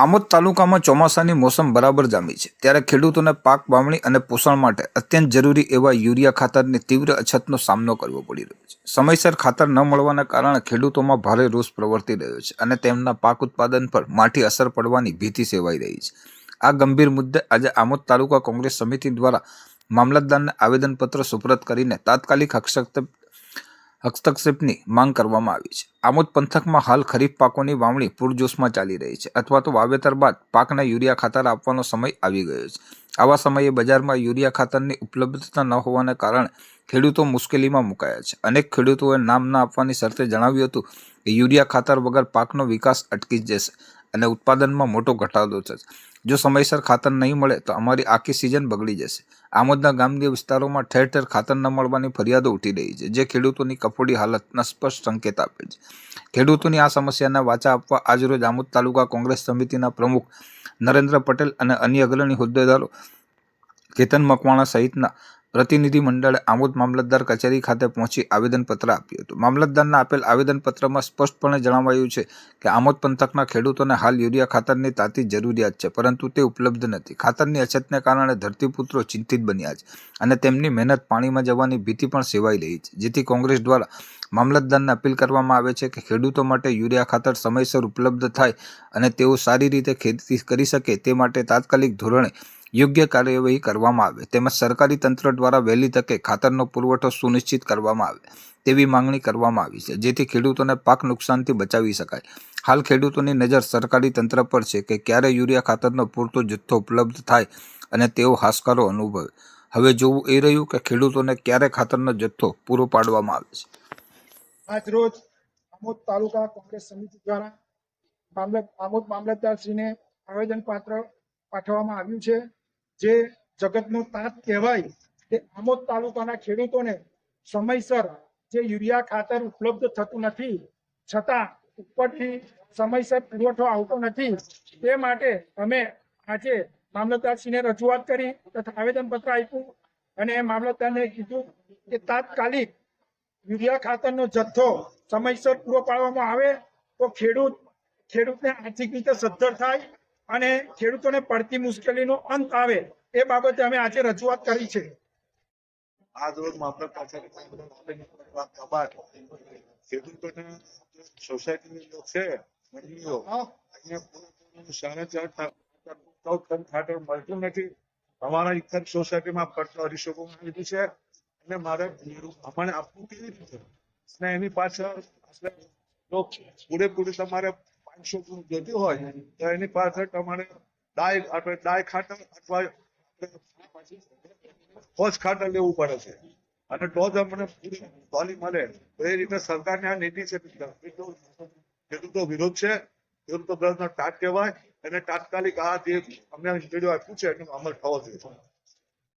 આમોદ તાલુકામાં ચોમાસાની મોસમ બરાબર જામી છે. ત્યારે ખેડૂતોને પાક વાવણી અને પોષણ માટે અત્યંત જરૂરી એવા યુરિયા ખાતરની તીવ્ર અછતનો સામનો કરવો પડી રહ્યો છે. સમયસર ખાતર ન મળવાના કારણે ખેડૂતોમાં ભારે રોષ પ્રવર્તી રહ્યો છે અને તેમના પાક ઉત્પાદન પર માઠી અસર પડવાની ભીતિ સેવાઈ રહી છે. આ ગંભીર મુદ્દે આજે આમોદ તાલુકા કોંગ્રેસ સમિતિ દ્વારા મામલતદારને આવેદનપત્ર સુપરત કરીને તાત્કાલિક હસ્તક્ષેપ હસ્તક્ષેપની માંગ કરવામાં આવી છે. આમોદ પંથકમાં હાલ ખરીફ પાકોની વાવણી પૂરજોશમાં ચાલી રહી છે અથવા તો વાવેતર બાદ પાકને યુરિયા ખાતર આપવાનો સમય આવી ગયો છે. આવા સમયે બજારમાં યુરિયા ખાતરની ઉપલબ્ધતા ન હોવાને કારણે ખેડૂતો મુશ્કેલીમાં મુકાયા છે. અનેક ખેડૂતોએ નામ ના આપવાની શરતે જણાવ્યું હતું કે યુરિયા ખાતર વગર પાકનો વિકાસ અટકી જશે. અને ઉત્પાદનમાં મોટો ઘટાડો થશે. જો સમયસર ખાતર નહીં મળે, તો અમારી આખી સિઝન બગડી જશે. આમોદના ગામની વિસ્તારોમાં ઠેર ઠેર ખાતર ન મળવાની ફરિયાદો ઉઠી રહી છે, જે ખેડૂતોની કફોડી હાલતના સ્પષ્ટ સંકેત આપે છે. ખેડૂતોની આ સમસ્યાના વાચા આપવા આજરોજ આમોદ તાલુકા કોંગ્રેસ સમિતિના પ્રમુખ નરેન્દ્ર પટેલ અને અન્ય અગ્રણી હોદ્દેદારો કેતન મકવાણા સહિતના પ્રતિનિધિ મંડળે આમોદ મામલતદાર કચેરી ખાતે પહોંચી આવેદનપત્ર આપ્યું હતું. મામલતદારના આપેલ આવેદનપત્રમાં સ્પષ્ટપણે જણાવાયું છે કે આમોદ પંથકના ખેડૂતોને હાલ યુરિયા ખાતરની તાતી જરૂરિયાત છે, પરંતુ તે ઉપલબ્ધ નથી. ખાતરની અછતને કારણે ધરતીપુત્રો ચિંતિત બન્યા છે અને તેમની મહેનત પાણીમાં જવાની ભીતિ પણ સેવાઈ રહી છે. જેથી કોંગ્રેસ દ્વારા મામલતદારને અપીલ કરવામાં આવે છે કે ખેડૂતો માટે યુરિયા ખાતર સમયસર ઉપલબ્ધ થાય અને તેઓ સારી રીતે ખેતી કરી શકે તે માટે તાત્કાલિક ધોરણે યોગ્ય કાર્યવાહી કરવામાં આવે, તેમજ સરકારી તંત્ર દ્વારા વહેલી તકે ખાતરનો પુરવઠો સુનિશ્ચિત કરવામાં આવે તેવી માંગણી કરવામાં આવી છે, જેથી ખેડૂતોને પાક નુકસાનથી બચાવી શકાય. હાલ ખેડૂતોની નજર સરકારી તંત્ર પર છે કે ક્યારે યુરિયા ખાતરનો પૂરતો જથ્થો ઉપલબ્ધ થાય અને તેઓ હાશકારો અનુભવે. હવે જોવું એ રહ્યું કે ખેડૂતોને ક્યારે ખાતરનો જથ્થો પૂરો પાડવામાં આવે છે. આજ રોજ આમોદ તાલુકા કોંગ્રેસ સમિતિ દ્વારા આમોદ મામલતદારશ્રીને આવેદન પાત્ર પાઠવવામાં આવ્યું છે. જે જગતનો તાત કહેવાય કે આમોદ તાલુકાના ખેડૂતોને સમયસર જે યુરિયા ખાતર ઉપલબ્ધ થતું નથી, છતાં ઉપરથી સમયસર પુરવઠો આવતો નથી, તે માટે અમે આજે મામલતદારશ્રીને રજૂઆત કરી તથા આવેદનપત્ર આપ્યું અને મામલતદારને કીધું કે તાત્કાલિક યુરિયા ખાતરનો જથ્થો સમયસર પૂરો પાડવામાં આવે તો ખેડૂત, ખેડૂતને આર્થિક રીતે સદ્ધર થાય અને ખેડૂતોને પડતી મુશ્કેલીનો અંત આવે એ બાબતે અમે આજે રજૂઆત કરી છે. આજ રોજ કબાટ. ખેડૂતોને સોસાયટીની જે છે મંડળીઓ સાડા ચાર ટન ખાતર મળતું નથી. અમારા એક જ સોસાયટીમાં પડતો અઢીસો લીધું છે અને મારે અમારે આપવું કેવી રીતે? અને એની પાછળ પૂરેપૂરી તમારે પાંચસો જોતું હોય, તો એની પાસે તમારે ડાય આપણે ડાય ખાતર અથવા પોચ ખાતર લેવું પડે છે. અને તો જ અમને ટોલી મળે. તો એ રીતે સરકારની આ નીતિ છે ખેડૂતો વિરોધ છે ખેડૂતો વિરોધનો ટાટ કહેવાય. અને તાત્કાલિક આ જે અમને વીડિયો આપ્યું છે, એનો અમલ થવો જોઈએ.